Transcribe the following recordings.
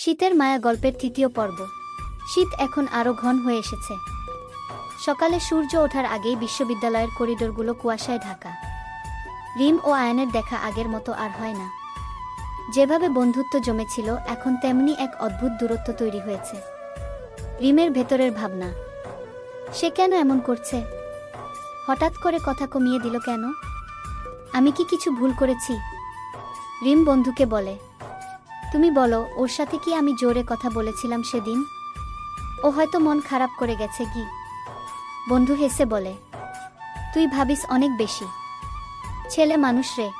শীতের মায়া গল্পের তৃতীয় পর্ব। শীত এখন আরও ঘন হয়ে এসেছে। সকালে সূর্য ওঠার আগেই বিশ্ববিদ্যালয়ের করিডোরগুলো কুয়াশায় ঢাকা। রিম ও আয়নের দেখা আগের মতো আর হয় না। যেভাবে বন্ধুত্ব জমেছিল, এখন তেমনি এক অদ্ভুত দূরত্ব তৈরি হয়েছে। রিমের ভেতরের ভাবনা, সে কেন এমন করছে? হঠাৎ করে কথা কমিয়ে দিল কেন? আমি কি কিছু ভুল করেছি? রিম বন্ধুকে বলে তুমি বলো, ওর সাথে কি আমি জোরে কথা বলেছিলাম সেদিন? ও হয়তো মন খারাপ করে গেছে কি? বন্ধু হেসে বলে, তুই ভাবিস অনেক বেশি। ছেলে মানুষ রে।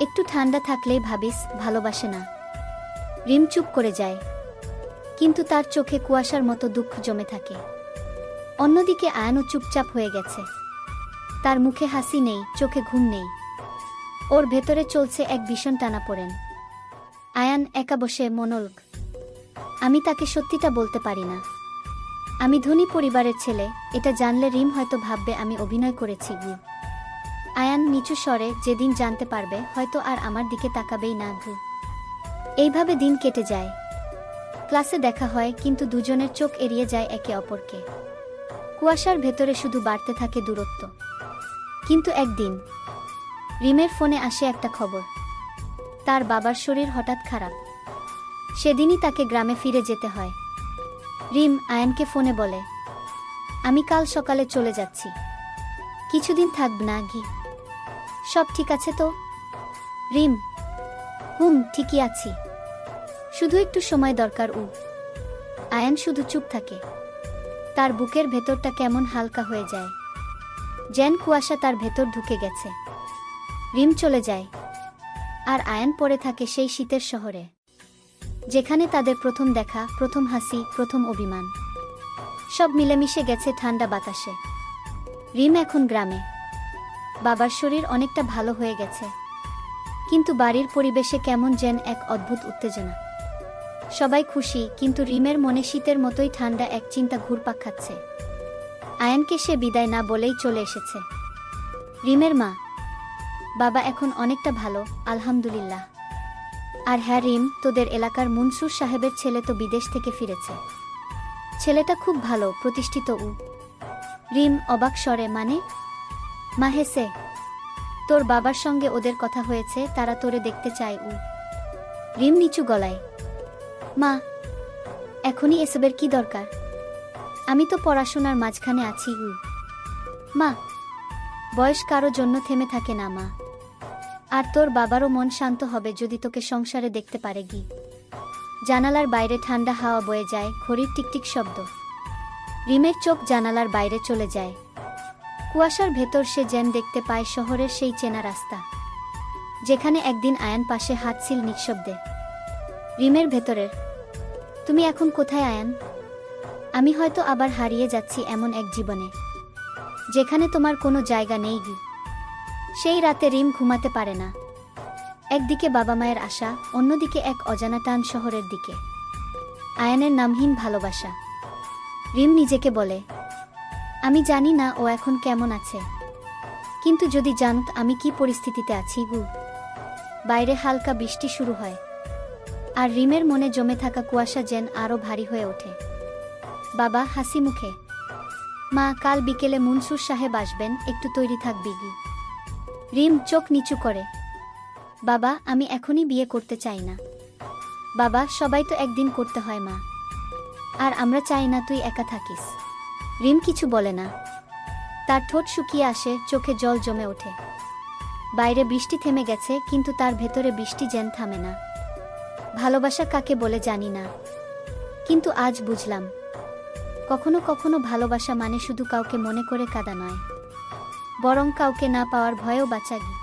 একটু ঠান্ডা থাকলেই ভাবিস ভালোবাসে না। রিম চুপ করে যায়। কিন্তু তার চোখে কুয়াশার মতো দুঃখ জমে থাকে। অন্যদিকে আয়ানও চুপচাপ হয়ে গেছে। তার মুখে হাসি নেই, চোখে ঘুম নেই। ওর ভেতরে চলছে এক ভীষণ টানা পড়েন আয়ান একা বসে মনোলগ। আমি তাকে সত্যিটা বলতে পারি না। আমি ধনী পরিবারের ছেলে, এটা জানলে রিম হয়তো ভাববে আমি অভিনয় করেছি গু আয়ান নিচু স্বরে, যেদিন জানতে পারবে, হয়তো আর আমার দিকে তাকাবেই না গু। এইভাবে দিন কেটে যায়। ক্লাসে দেখা হয়, কিন্তু দুজনের চোখ এড়িয়ে যায় একে অপরকে। কুয়াশার ভেতরে শুধু বাড়তে থাকে দূরত্ব। কিন্তু একদিন, রিমের ফোনে আসে একটা খবর। তার বাবার শরীর হঠাৎ খারাপ। সেদিনই তাকে গ্রামে ফিরে যেতে হয়। রিম আয়নকে ফোনে বলে, আমি কাল সকালে চলে যাচ্ছি। কিছুদিন থাকব না গি সব ঠিক আছে তো? রিম, হুম, ঠিকই আছি। শুধু একটু সময় দরকার উ। আয়ন শুধু চুপ থাকে। তার বুকের ভেতরটা কেমন হালকা হয়ে যায়। জ্যান কুয়াশা তার ভেতর ঢুকে গেছে। রিম চলে যায়। আর আয়ন পড়ে থাকে সেই শীতের শহরে, যেখানে তাদের প্রথম দেখা, প্রথম হাসি, প্রথম অভিমান। সব মিলেমিশে গেছে ঠান্ডা বাতাসে। রিম এখন গ্রামে। বাবার শরীর অনেকটা ভালো হয়ে গেছে। কিন্তু বাড়ির পরিবেশে কেমন যেন এক অদ্ভুত উত্তেজনা। সবাই খুশি, কিন্তু রিমের মনে শীতের মতোই ঠান্ডা এক চিন্তা ঘুরপাক খাচ্ছে। আয়নকে সে বিদায় না বলেই চলে এসেছে। রিমের মা বাবা এখন অনেকটা ভালো, আলহামদুলিল্লাহ। আর হ্যাঁ রিম, তোদের এলাকার মুনসুর সাহেবের ছেলে তো বিদেশ থেকে ফিরেছে। ছেলেটা খুব ভালো, প্রতিষ্ঠিত উ। রিম অবাক স্বরে মানে? মা হেসে তোর বাবার সঙ্গে ওদের কথা হয়েছে, তারা তোরে দেখতে চায় উ। রিম নিচু গলায়, মা, এখনই এসবের কি দরকার? আমি তো পড়াশোনার মাঝখানে আছি উ। মা, বয়স কারও জন্য থেমে থাকে না মা। আর তোর বাবারও মন শান্ত হবে যদি তোকে সংসারে দেখতে পারে গি। জানালার বাইরে ঠান্ডা হাওয়া বয়ে যায়, ঘড়ির টিকটিক শব্দ। রিমের চোখ জানালার বাইরে চলে যায়। কুয়াশার ভেতর সে যেন দেখতে পায় শহরের সেই চেনা রাস্তা। যেখানে একদিন আয়ান পাশে হাতছিল নিঃশব্দে। রিমের ভেতরের, তুমি এখন কোথায় আয়ান? আমি হয়তো আবার হারিয়ে যাচ্ছি এমন এক জীবনে। যেখানে তোমার কোনো জায়গা নেই গি। সেই রাতে রিম ঘুমাতে পারে না। একদিকে বাবা মায়ের আশা, অন্যদিকে এক অজানা টান শহরের দিকে। আয়ানের নামহীন ভালোবাসা। রিম নিজেকে বলে, আমি জানি না ও এখন কেমন আছে। কিন্তু যদি জানত আমি কি পরিস্থিতিতে আছি গু? বাইরে হালকা বৃষ্টি শুরু হয়। আর রিমের মনে জমে থাকা কুয়াশা যেন আরও ভারী হয়ে ওঠে। বাবা হাসি মুখে, মা, কাল বিকেলে মুনসুর সাহেব আসবেন, একটু তৈরি থাকবি গি রিম চোখ নিচু করে। বাবা, আমি এখনই বিয়ে করতে চাই না। বাবা, সবাই তো একদিন করতে হয় মা। আর আমরা চাই না তুই একা থাকিস। রিম কিছু বলে না। তার ঠোঁট শুকিয়ে আসে, চোখে জল জমে ওঠে। বাইরে বৃষ্টি থেমে গেছে, কিন্তু তার ভেতরে বৃষ্টি যেন থামে না। ভালোবাসা কাকে বলে জানি না। কিন্তু আজ বুঝলাম। কখনো কখনো ভালোবাসা মানে শুধু কাউকে মনে করে কাদা নয়। বরং কাউকে না পাওয়ার ভয়েও বাঁচাগি